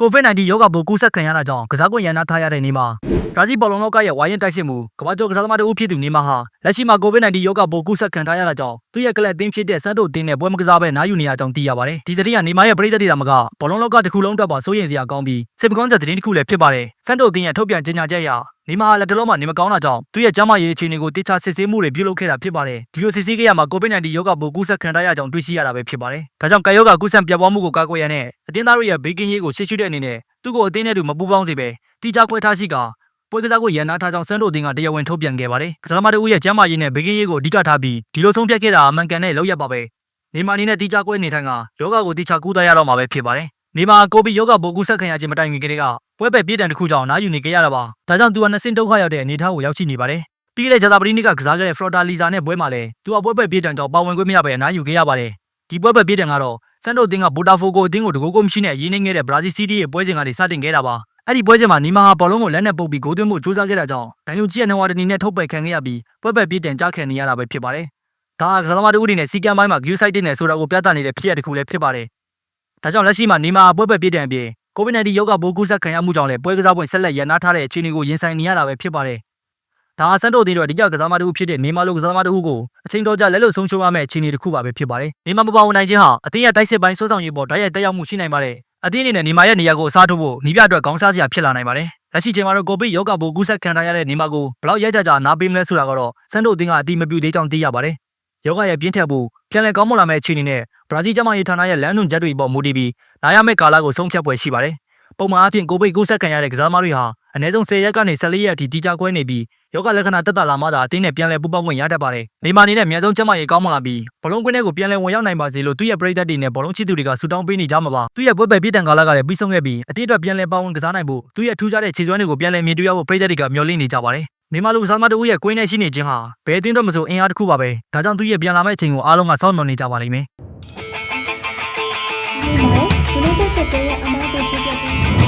COVID-19 ရောဂါပိုးကူးစက်ခံရတာကြောင့်ကစားကွင်းရန်နာထားရတဲ့နေမှာဘရာဇီးဘောလုံးလောကရဲ့ဝိုင်းရင်တိုက်စစ်မှုကမ္ဘာကျော်ကစားသမားတဦးဖြစ်သူနေမှာဟာလက်ရှိမှာ COVID-19 ရောဂါပိုးကူးစက်ခံထားရတာကြောင့်သူ့ရဲ့ကလပ်အသင်းဖြစ်တဲ့စန်တိုအသင်းနဲ့ပွဲမကစားဘဲနားယူနေရကြောင်းသိရပါတယ်ဒီသတင်းကနေမှာရဲ့ပရိသတ်တွေသာမကဘောလုံးလောကတစ်ခုလုံးအတွက်ပါစိုးရိမ်စရာကောင်းပြီးစိတ်မကောင်းတဲ့သတင်းတစ်ခုလည်းဖြစ်ပါတယ်စန်တိုအသင်းရဲ့ထုတ်ပြန်ကြေညာချက်အရ နေမှာလက်တလုံးမှာနေမကောင်းတာကြောင့်သူ့ရဲ့ကျန်းမာရေးအခြေအနေကိုတိကျစစ်ဆေးမှုတွေပြုလုပ်ခဲ့တာဖြစ်ပါတယ်ဒီလိုစစ်ဆေးခဲ့ရမှာ COVID-19 ရောဂါပိုးကူးစက်ခံထားရကြောင်းတွေ့ရှိရတာပဲဖြစ်ပါတယ်ဒါကြောင့်ကာယောဂါကူးစက်ပြတ်ပွားမှုကိုကာကွယ်ရန်နဲ့အတင်းသားတို့ရဲ့ဘေးကင်းရေးကိုရှေ့ရှုတဲ့အနေနဲ့သူ့ကိုအတင်းနဲ့တူမပူးပေါင်းစေပဲတိကျခွဲထားရှိကာပွဲကစားကိုရန်နာထားကြောင်းစန်းတို့အသင်းကတရားဝင်ထုတ်ပြန်ခဲ့ပါတယ်ကစားသမားတို့ရဲ့ကျန်းမာရေးနဲ့ဘေးကင်းရေးကိုအဓိကထားပြီးဒီလိုဆုံးဖြတ်ခဲ့တာအမှန်ကန်တဲ့လောက်ရပါပဲနေမာနေနဲ့တိကျခွဲနေထိုင်ကယောဂါကိုတိကျကူးသားရတော့မှာပဲဖြစ်ပါတယ် နေမှာကိုဗစ်ယောဂပိုးကူးစက်ခံရခြင်းမတိုင်ခင်ကတည်းကပွဲပဲပြည့်တံတစ်ခုကြောင့်နားယူနေကြရတာပါဒါကြောင့်သူကနှစ်ဆင့်ဒုက္ခရောက်တဲ့အနေအထားကိုရောက်ရှိနေပါတယ်ပြီးခဲ့တဲ့ဂျာတာပရီနစ်ကကစားခဲ့တဲ့ဖလော်တာလီဇာနဲ့ပွဲမှာလည်းသူကပွဲပဲပြည့်တံကြောင့်ပါဝင်ခွင့်မရဘဲအနားယူခဲ့ရပါတယ်ဒီပွဲပဲပြည့်တံကတော့စန်တိုအသင်းကဘိုတာဖိုကိုအသင်းကိုတကူကိုမရှိနဲ့ရင်းနှီးခဲ့တဲ့ဘရာဇီးစီးတီးရဲ့ပွဲစဉ်ကနေစတင်ခဲ့တာပါအဲ့ဒီပွဲစဉ်မှာနီမာဟာဘောလုံးကိုလက်နဲ့ပုတ်ပြီးဂိုးသွင်းမှုစူးစမ်းခဲ့တာကြောင့်ဒိုင်လူကြီးရဲ့နဝါဒနီနဲ့ထုတ်ပယ်ခံခဲ့ရပြီးပွဲပဲပြည့်တံကြားခံနေရတာပဲဖြစ်ပါတယ်ဒါကကစားသမားတို့အနေနဲ့စီကံပိုင်းမှာဂယူးဆိုင်တင်နေဆိုတာကိုပြသနေတဲ့ဖြစ်ရတစ်ခုလည်းဖြစ်ပါတယ် ဒါကြောင့်လက်ရှိမှာနီမာပွဲပဲပြည့်တံအပြင် COVID-19 ရောဂါပိုးကူးစက်ခံရမှုကြောင့်လည်းပွဲကစားပွင့်ဆက်လက်ရန်နာထားတဲ့အခြေအနေကိုရင်ဆိုင်နေရတာပဲဖြစ်ပါတယ်။ဒါဟာစန်တိုအသင်းတို့အဓိကကစားသမားတစ်ခုဖြစ်တဲ့နေမာလိုကစားသမားတစ်ခုကိုအချိန်တော်ကြာလက်လွတ်ဆုံးရှုံးရမယ့်အခြေအနေတစ်ခုပါပဲဖြစ်ပါတယ်။နေမာမပါဝင်နိုင်ခြင်းဟာအသင်းရဲ့တိုက်စစ်ပိုင်းဆွဲဆောင်ရေးပေါ်ဓာတ်ရိုက်တက်ရောက်မှုရှိနိုင်ပါတယ်။အသင်းအနေနဲ့နေမာရဲ့နေရာကိုအစားထိုးဖို့နီးပြအတွက်ခေါင်းစားစရာဖြစ်လာနိုင်ပါတယ်။လက်ရှိချိန်မှာတော့ကိုဗစ်ရောဂါပိုးကူးစက်ခံထားရတဲ့နေမာကိုဘယ်လောက်ရိုက်ကြကြနားပေးမလဲဆိုတာကတော့စန်တိုအသင်းကအတိမပြုသေးကြောင်းသိရပါတယ်။ ယောဂရဲ့ပြင်းထန်မှုပြန်လည်ကောင်းမွန်လာမယ့်အခြေအနေနဲ့ဘရာဇီးကျန်းမာရေးဌာနရဲ့လမ်းညွှန်ချက်တွေပေါ်မူတည်ပြီးလာရမယ့်ကာလကိုဆုံးဖြတ်ပွဲရှိပါတယ်။ပုံမှန်အားဖြင့်ကိုဗစ်ကူးစက်ခံရတဲ့ကစားသမားတွေဟာအနည်းဆုံး10ရက်ကနေ14ရက်အထိတိကျခွဲနေပြီးယောဂလက္ခဏာတက်တာလာမှသာအသင်းနဲ့ပြန်လည်ပူးပေါင်းခွင့်ရတတ်ပါတယ်။နေမာနေနဲ့အများဆုံးကျန်းမာရေးကောင်းမွန်လာပြီးဘလုံးကွင်းထဲကိုပြန်လည်ဝင်ရောက်နိုင်ပါစေလို့သူ့ရဲ့ပရိသတ်တွေနဲ့ဘလုံးချစ်သူတွေကဆုတောင်းပေးနေကြမှာပါ။သူ့ရဲ့ပွဲပယ်ပြည့်တန်ကာလကလည်းပြီးဆုံးခဲ့ပြီးအသင်းအတွက်ပြန်လည်ပါဝင်ကစားနိုင်ဖို့သူ့ရဲ့ထူးခြားတဲ့ခြေစွမ်းတွေကိုပြန်လည်မြင်တွေ့ရဖို့ပရိသတ်တွေကမျှော်လင့်နေကြပါတယ်။ နေမာလူကစားသမားတို့ရဲ့ကွင်းထဲရှိနေခြင်းဟာဘယ်အသင်းတော့မဆိုအင်အားတစ်ခုပါပဲ။ဒါကြောင့်သူ့ရဲ့ပြန်လာမယ့်အချိန်ကိုအားလုံးကစောင့်မျှော်နေကြပါလိမ့်မယ်။ဒီမှာ United ကတည်းကအမားကိုချပြပေး